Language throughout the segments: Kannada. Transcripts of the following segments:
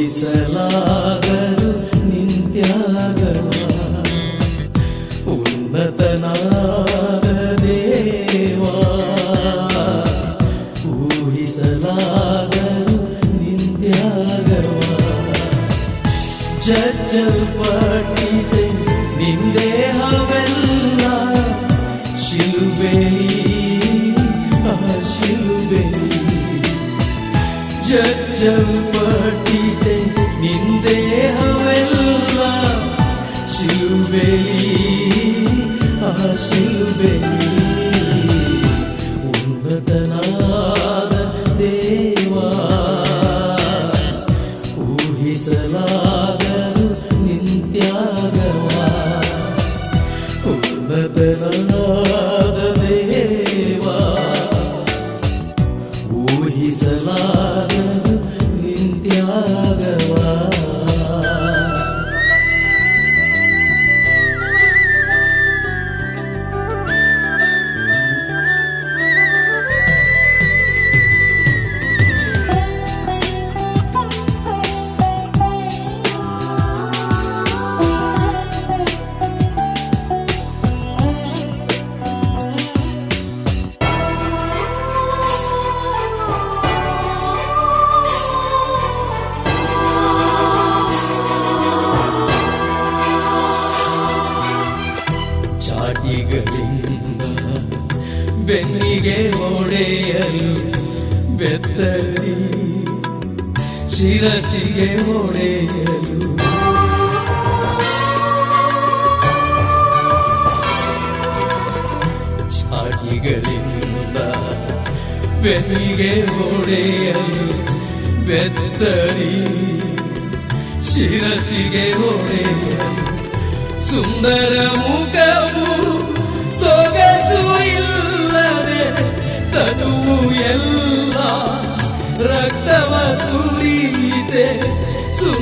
ಸೋಲಿಸಲಾಗದು ನಿತ್ಯಾಗವ ಉನ್ನತನಾದ ದೇವಾ ಊಹಿಸಲಾಗದು ನಿತ್ಯಾಗವ ಜಜ್ಜಲ್ಪಟ್ಟಿದೆ ನಿಂದೇ जग जल पटी ಶಿರಸಿಗೆ ಹೊಡೆಯಲು ಚಾಟಿಗಳಿಂದ ಬೆನ್ನಿಗೆ ಹೊಡೆಯಲು ಬೆತ್ತರಿ ಶಿರಸಿಗೆ ಹೊಡೆಯಲು ಸುಂದರ ಮುಖವು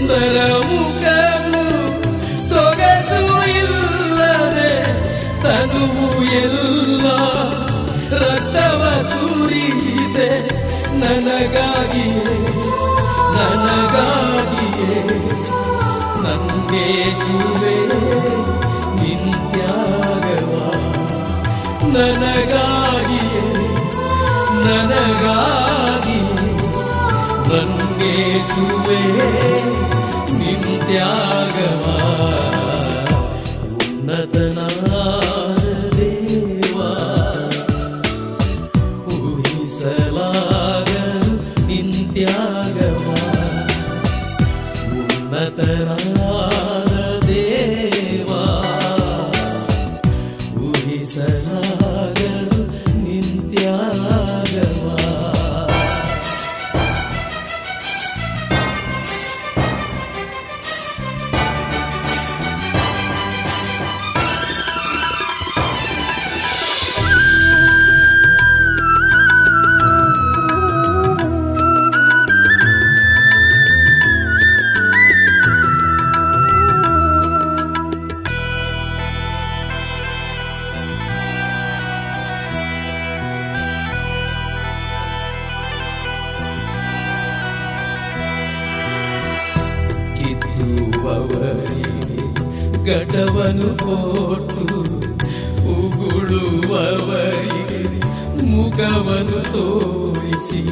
ಸುಂದರ ಮುಖವು ಸೊಗಸು ಇಲ್ಲದೆ ತನುವು ಎಲ್ಲ. ರಕ್ತವ ಸುರಿಯಿತೆ ನನಗಾಗಿಯೇ ನನಗಾಗಿಯೇ. ನನಗೆ ನಂಗೇಸುವೆ ನಿತ್ಯಾಗವ ನನಗಾಗಿಯೇ ನನಗಾಗಿಯೇ. ನಂಗೇಸುವೆ ನಿಂತ್ಯಾಗವ ത്യാഗമാ ഉന്നതനാ ಗಡವನು ಕೊಟ್ಟು ಉಗುಳುವವರಿಗೆ ಮುಖವನ್ನು ತೋರಿಸಿ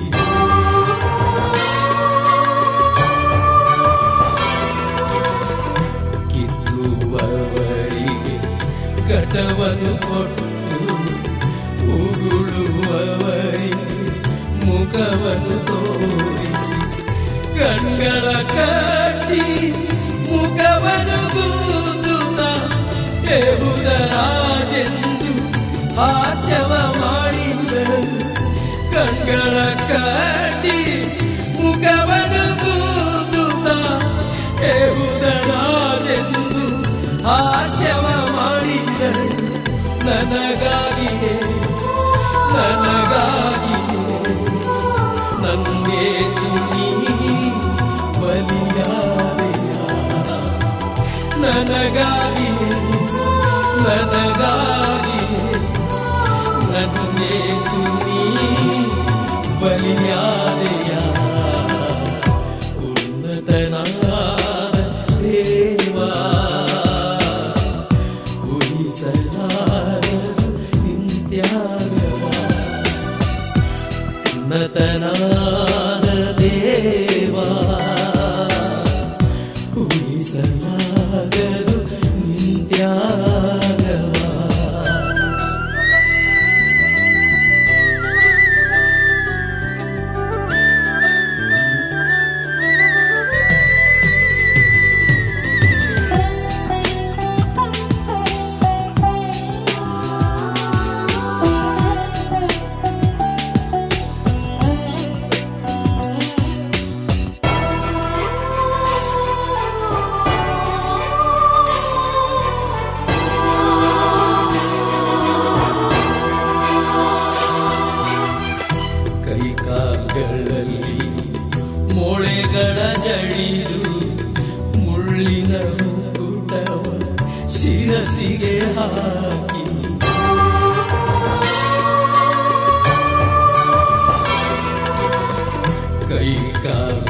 ಕಿತ್ತುವವರಿಗೆ ಗಡವನು ಕೊಟ್ಟು ಉಗುಳುವವರಿಗೆ ಮುಖವನ್ನು ತೋರಿಸಿ ಕಣ್ಗಳ ಕಟ್ಟಿ ಮುಖವನ್ನು ಕೂದುತ್ತ ರಾಜೆಂದು ಹಾಸ್ಯವ ಮಾಡಿದರು ಕಣ್ಗಳ ಕಟ್ಟಿ ಮುಖವನ್ನು ಕೂದುತ್ತ ರಾಜೆಂದು ಹಾಸ್ಯವ ಮಾಡಿದರು ನನಗಾಗಿಯೇ 在哪里？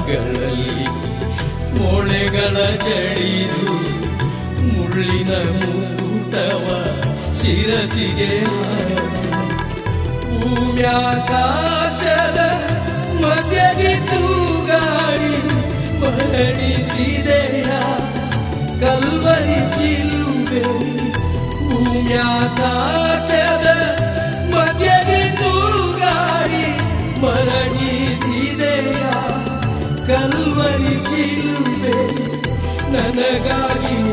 ಮರಗಳಲ್ಲಿ ಮೊಳೆಗಳ ಜಡಿದು ಮುಳ್ಳಿನ ಮೂಟವ ಶಿರಸಿಗೆ ಭೂಮ್ಯಾಕಾಶದ ಮಧ್ಯದಿ ತೂಗಾಡಿ ಪರಿಣಿಸಿದೆಯ ಕಲ್ವರಿ ಶಿಲುಬೆ ಭೂಮ್ಯಾಕಾಶ 奈奈嘎依。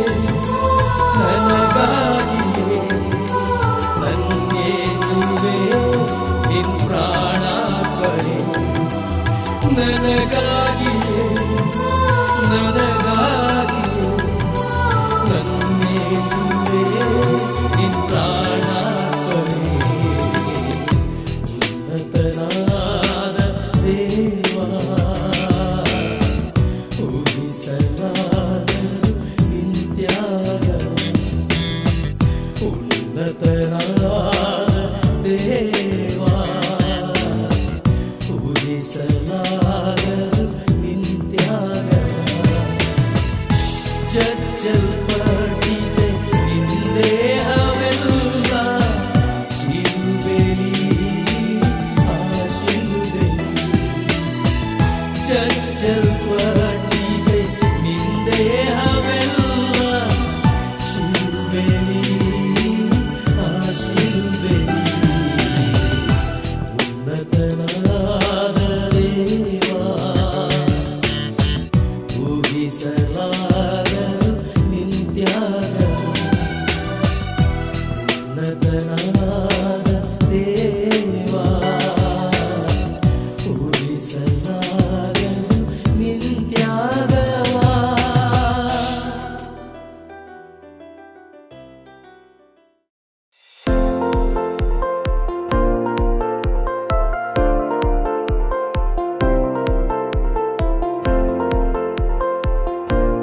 ಉನ್ನತನಾದ ದೇವಾ ಊಹಿಸಲಾಗದು